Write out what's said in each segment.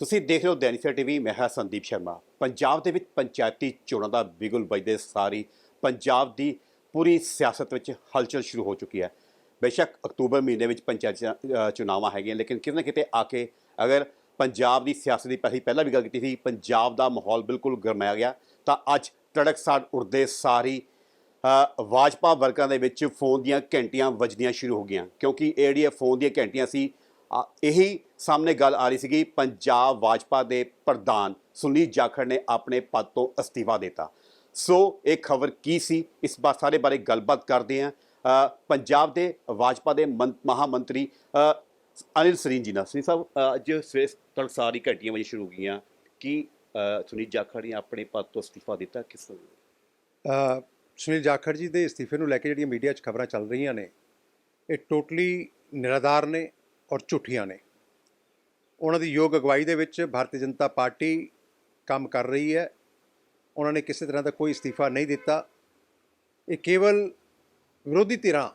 ਤੁਸੀਂ ਦੇਖ ਰਹੇ ਹੋ ਦੈਨਿਕ ਟੀਵੀ ਮੈਂ ਹਾਂ ਸੰਦੀਪ ਸ਼ਰਮਾ। ਪੰਜਾਬ ਦੇ ਵਿੱਚ ਪੰਚਾਇਤੀ ਚੋਣਾਂ ਦਾ ਬਿਗੁਲ ਵੱਜਦੇ ਸਾਰੀ ਪੰਜਾਬ ਦੀ ਪੂਰੀ ਸਿਆਸਤ ਵਿੱਚ ਹਲਚਲ ਸ਼ੁਰੂ ਹੋ ਚੁੱਕੀ ਹੈ। ਬੇਸ਼ੱਕ ਅਕਤੂਬਰ ਮਹੀਨੇ ਵਿੱਚ ਪੰਚਾਇਤ ਚ- ਚੁਣਾਵਾਂ ਹੈਗੀਆਂ ਲੇਕਿਨ ਕਿਤੇ ਨਾ ਕਿਤੇ ਆ ਕੇ ਅਗਰ ਪੰਜਾਬ ਦੀ ਸਿਆਸਤ ਦੀ ਪਹਿਲੀ ਪਹਿਲਾਂ ਵੀ ਗੱਲ ਕੀਤੀ ਸੀ ਪੰਜਾਬ ਦਾ ਮਾਹੌਲ ਬਿਲਕੁਲ ਗਰਮਾਇਆ ਗਿਆ ਤਾਂ ਅੱਜ ਤੜਕਸਾਰ ਉੜਦੇ ਸਾਰੀ ਵਾਜਪਾ ਵਰਕਰਾਂ ਦੇ ਵਿੱਚ ਫੋਨ ਦੀਆਂ ਘੰਟੀਆਂ ਵੱਜਦੀਆਂ ਸ਼ੁਰੂ ਹੋ ਗਈਆਂ। ਕਿਉਂਕਿ ਇਹ ਜਿਹੜੀਆਂ ਫੋਨ ਦੀਆਂ ਘੰਟੀਆਂ ਸੀ ਅ, ਇਹੀ ਸਾਹਮਣੇ ਗੱਲ ਆ ਰਹੀ ਸੀਗੀ ਪੰਜਾਬ ਵਾਜਪਾ ਦੇ ਪ੍ਰਧਾਨ ਸੁਨੀਲ ਜਾਖੜ ਨੇ ਆਪਣੇ ਪਦ ਤੋਂ ਅਸਤੀਫਾ ਦਿੱਤਾ। ਸੋ ਇਹ ਖਬਰ ਕੀ ਸੀ? ਇਸ ਬਾਰੇ ਸਾਰੇ ਬਾਰੇ ਗੱਲਬਾਤ ਕਰਦੇ ਹਾਂ। ਪੰਜਾਬ ਦੇ ਵਾਜਪਾ ਦੇ ਮੰ- ਮਹਾਮੰਤਰੀ ਅ, ਅਨਿਲ ਸਰੀਨ ਜੀ ਨਾਲ। ਸਰੀਨ ਸਾਹਿਬ ਅੱਜ ਸਵੇਰ ਤੜਕਸਾਰੀ ਘੰਟੀਆਂ ਵਜੇ ਸ਼ੁਰੂ ਹੋ ਗਈਆਂ ਕਿ ਸੁਨੀਲ ਜਾਖੜ ਨੇ ਆਪਣੇ ਪਦ ਤੋਂ ਅਸਤੀਫਾ ਦਿੱਤਾ ਕਿਸ ਅ, ਸੁਨੀਲ ਜਾਖੜ ਜੀ ਦੇ ਅਸਤੀਫੇ ਨੂੰ ਲੈ ਕੇ ਜਿਹੜੀਆਂ ਮੀਡੀਆ 'ਚ ਖਬਰਾਂ ਚੱਲ ਰਹੀਆਂ ਨੇ ਇਹ ਟੋਟਲੀ ਨਿਰਾਧਾਰ ਨੇ ਔਰ ਝੂਠੀਆਂ ਨੇ। ਉਹਨਾਂ ਦੀ ਯੋਗ ਅਗਵਾਈ ਦੇ ਵਿੱਚ ਭਾਰਤੀ ਜਨਤਾ ਪਾਰਟੀ ਕੰਮ ਕਰ ਰਹੀ ਹੈ। ਉਹਨਾਂ ਨੇ ਕਿਸੇ ਤਰ੍ਹਾਂ ਦਾ ਕੋਈ ਅਸਤੀਫਾ ਨਹੀਂ ਦਿੱਤਾ। ਇਹ ਕੇਵਲ ਵਿਰੋਧੀ ਧਿਰਾਂ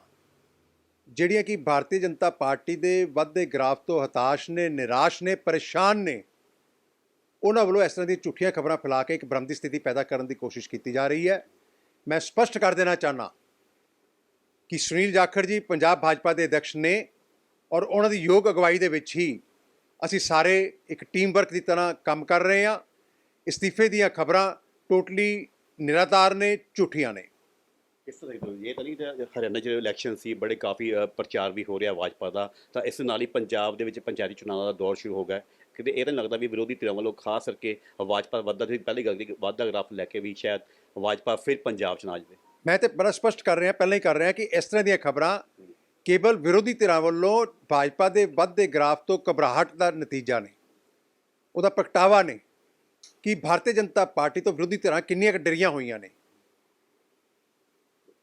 ਜਿਹੜੀਆਂ ਕਿ ਭਾਰਤੀ ਜਨਤਾ ਪਾਰਟੀ ਦੇ ਵੱਧਦੇ ਗ੍ਰਾਫ ਤੋਂ ਹਤਾਸ਼ ਨੇ, ਨਿਰਾਸ਼ ਨੇ, ਪਰੇਸ਼ਾਨ ਨੇ, ਉਹਨਾਂ ਵੱਲੋਂ ਇਸ ਤਰ੍ਹਾਂ ਦੀਆਂ ਝੂਠੀਆਂ ਖਬਰਾਂ ਫੈਲਾ ਕੇ ਇੱਕ ਭ੍ਰਮ ਦੀ ਸਥਿਤੀ ਪੈਦਾ ਕਰਨ ਦੀ ਕੋਸ਼ਿਸ਼ ਕੀਤੀ ਜਾ ਰਹੀ ਹੈ। ਮੈਂ ਸਪਸ਼ਟ ਕਰ ਦੇਣਾ ਚਾਹਨਾ ਕਿ ਸੁਨੀਲ ਜਾਖੜ ਜੀ, ਪੰਜਾਬ ਭਾਜਪਾ ਦੇ ਅਧਿਕਸ਼ ਨੇ ਔਰ ਉਹਨਾਂ ਦੀ ਯੋਗ ਅਗਵਾਈ ਦੇ ਵਿੱਚ ਹੀ ਅਸੀਂ ਸਾਰੇ ਇੱਕ ਟੀਮ ਵਰਕ ਦੀ ਤਰ੍ਹਾਂ ਕੰਮ ਕਰ ਰਹੇ ਹਾਂ। ਅਸਤੀਫੇ ਦੀਆਂ ਖਬਰਾਂ ਟੋਟਲੀ ਨਿਰਾਧਾਰ ਨੇ ਝੂਠੀਆਂ ਨੇ। ਕਿਸ ਤਰ੍ਹਾਂ ਦੇਖਦੇ ਇਹ ਤਾਂ ਨਹੀਂ ਹਰਿਆਣਾ 'ਚ ਇਲੈਕਸ਼ਨ ਸੀ ਬੜੇ ਕਾਫੀ ਪ੍ਰਚਾਰ ਵੀ ਹੋ ਰਿਹਾ ਭਾਜਪਾ ਦਾ ਤਾਂ ਇਸ ਨਾਲ ਹੀ ਪੰਜਾਬ ਦੇ ਵਿੱਚ ਪੰਚਾਇਤੀ ਚੋਣਾਂ ਦਾ ਦੌਰ ਸ਼ੁਰੂ ਹੋ ਗਿਆ। ਕਿਤੇ ਇਹ ਤਾਂ ਲੱਗਦਾ ਵੀ ਵਿਰੋਧੀ ਧਿਰਾਂ ਵੱਲੋਂ ਖਾਸ ਕਰਕੇ ਭਾਜਪਾ ਵੱਧਦਾ ਸੀ ਪਹਿਲੀ ਗੱਲ ਦੀ ਵਾਧਾ ਗ੍ਰਾਫ ਲੈ ਕੇ ਵੀ ਸ਼ਾਇਦ ਭਾਜਪਾ ਫਿਰ ਪੰਜਾਬ 'ਚ ਨਾ ਜਾਵੇ। ਮੈਂ ਤੇ ਬੜਾ ਸਪਸ਼ਟ ਕਰ ਰਿਹਾ ਪਹਿਲਾਂ ਹੀ ਕਰ ਰਿਹਾ ਕਿ ਇਸ ਤਰ੍ਹਾਂ ਦੀਆਂ ਖਬਰਾਂ ਕੇਵਲ ਵਿਰੋਧੀ ਧਿਰਾਂ ਵੱਲੋਂ ਭਾਜਪਾ ਦੇ ਵੱਧਦੇ ਗ੍ਰਾਫ ਤੋਂ ਘਬਰਾਹਟ ਦਾ ਨਤੀਜਾ ਨੇ ਉਹਦਾ ਪ੍ਰਗਟਾਵਾ ਨੇ ਕਿ ਭਾਰਤੀ ਜਨਤਾ ਪਾਰਟੀ ਤੋਂ ਵਿਰੋਧੀ ਧਿਰਾਂ ਕਿੰਨੀਆਂ ਕੁ ਡਰੀਆਂ ਹੋਈਆਂ ਨੇ।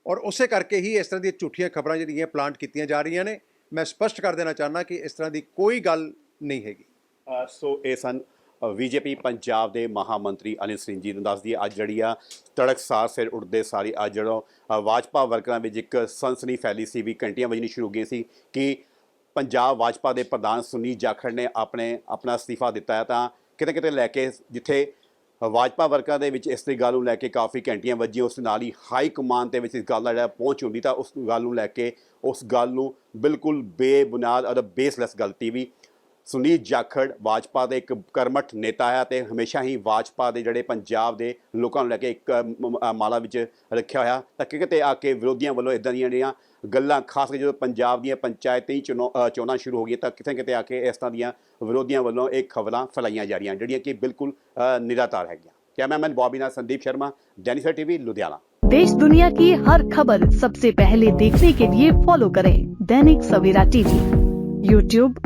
ਔਰ ਉਸੇ ਕਰਕੇ ਹੀ ਇਸ ਤਰ੍ਹਾਂ ਦੀਆਂ ਝੂਠੀਆਂ ਖਬਰਾਂ ਜਿਹੜੀਆਂ ਪਲਾਂਟ ਕੀਤੀਆਂ ਜਾ ਰਹੀਆਂ ਨੇ, ਮੈਂ ਸਪਸ਼ਟ ਕਰ ਦੇਣਾ ਚਾਹੁੰਦਾ ਕਿ ਇਸ ਤਰ੍ਹਾਂ ਦੀ ਕੋਈ ਗੱਲ ਨਹੀਂ ਹੈਗੀ। ਸੋ ਇਹ ਸਨ ਬੀਜੇਪੀ ਪੰਜਾਬ ਦੇ ਮਹਾਮੰਤਰੀ ਅਨਿਲ ਸਿੰਘ ਜੀ ਨੂੰ ਦੱਸਦੀ ਹੈ, ਅੱਜ ਜਿਹੜੀ ਆ ਤੜਕਸਾਰ ਸਿਰ ਉੱਠਦੇ ਸਾਰੀ, ਅੱਜ ਜਿਹੜੋ ਵਾਜਪਾ ਵਰਕਰਾਂ ਵਿੱਚ ਇੱਕ ਸਨਸਨੀ ਫੈਲੀ ਸੀ, ਵੀ ਘੰਟੀਆਂ ਵਜਣੀ ਸ਼ੁਰੂ ਹੋ ਗਈਆਂ ਸੀ ਕਿ ਪੰਜਾਬ ਵਾਜਪਾ ਦੇ ਪ੍ਰਧਾਨ ਸੁਨੀਲ ਜਾਖੜ ਨੇ ਆਪਣੇ, ਆਪਣਾ ਅਸਤੀਫਾ ਦਿੱਤਾ ਹੈ, ਤਾਂ ਕਿਤੇ ਕਿਤੇ ਲੈ ਕੇ ਜਿੱਥੇ ਵਾਜਪਾ ਵਰਕਰਾਂ ਦੇ ਵਿੱਚ ਇਸ ਦੀ ਗੱਲ ਨੂੰ ਲੈ ਕੇ ਕਾਫੀ ਘੰਟੀਆਂ ਵੱਜੀਆਂ, ਉਸ ਨਾਲ ਹੀ ਹਾਈ ਕਮਾਂਡ ਦੇ ਵਿੱਚ ਇਸ ਗੱਲ ਦਾ ਜਿਹੜਾ ਪਹੁੰਚ ਹੁੰਦੀ, ਤਾਂ ਉਸ ਗੱਲ ਨੂੰ ਲੈ ਕੇ ਉਸ ਗੱਲ ਨੂੰ ਬਿਲਕੁਲ ਬੇਬੁਨਿਆਦ ਅਤੇ ਬੇਸਲੈਸ ਗਲਤੀ ਵੀ ਸੁਨੀਤ ਜਾਖੜ ਵਾਜਪਾ ਦੇ ਇੱਕ ਕਰਮਠ ਨੇਤਾ ਹੈ ਤੇ ਹਮੇਸ਼ਾ ਹੀ ਵਾਜਪਾ ਦੇ ਜਿਹੜੇ ਪੰਜਾਬ ਦੇ ਲੋਕਾਂ ਨੂੰ ਲੈ ਕੇ ਇੱਕ ਮਾਲਾ ਵਿੱਚ ਰੱਖਿਆ ਹੋਇਆ। ਤਾਂ ਕਿਤੇ ਆ ਕੇ ਵਿਰੋਧੀਆਂ ਵੱਲੋਂ ਇਦਾਂ ਦੀਆਂ ਜਿਹੜੀਆਂ ਗੱਲਾਂ, ਖਾਸ ਕਰਕੇ ਜਦੋਂ ਪੰਜਾਬ ਦੀਆਂ ਪੰਚਾਇਤੀ ਚੋਣਾਂ ਸ਼ੁਰੂ ਹੋ ਗਈਆਂ, ਤਾਂ ਕਿਤੇ ਕਿਤੇ ਆ ਕੇ ਇਸ ਤਰ੍ਹਾਂ ਦੀਆਂ ਵਿਰੋਧੀਆਂ ਵੱਲੋਂ ਇਹ ਖਬਰਾਂ ਫੈਲਾਈਆਂ ਜਾ ਰਹੀਆਂ, ਜਿਹੜੀਆਂ ਕਿ ਬਿਲਕੁਲ ਨਿਰਾਤਾਰ ਹੈਗੀਆਂ। ਕੈਮਰਾਮੈਨ ਬੋਬੀ ਨਾਲ ਸੰਦੀਪ ਸ਼ਰਮਾ डेनिसर टीवी लुधियाना देश दुनिया की हर खबर सबसे पहले देखने के लिए फॉलो करें Dainik Savera TV YouTube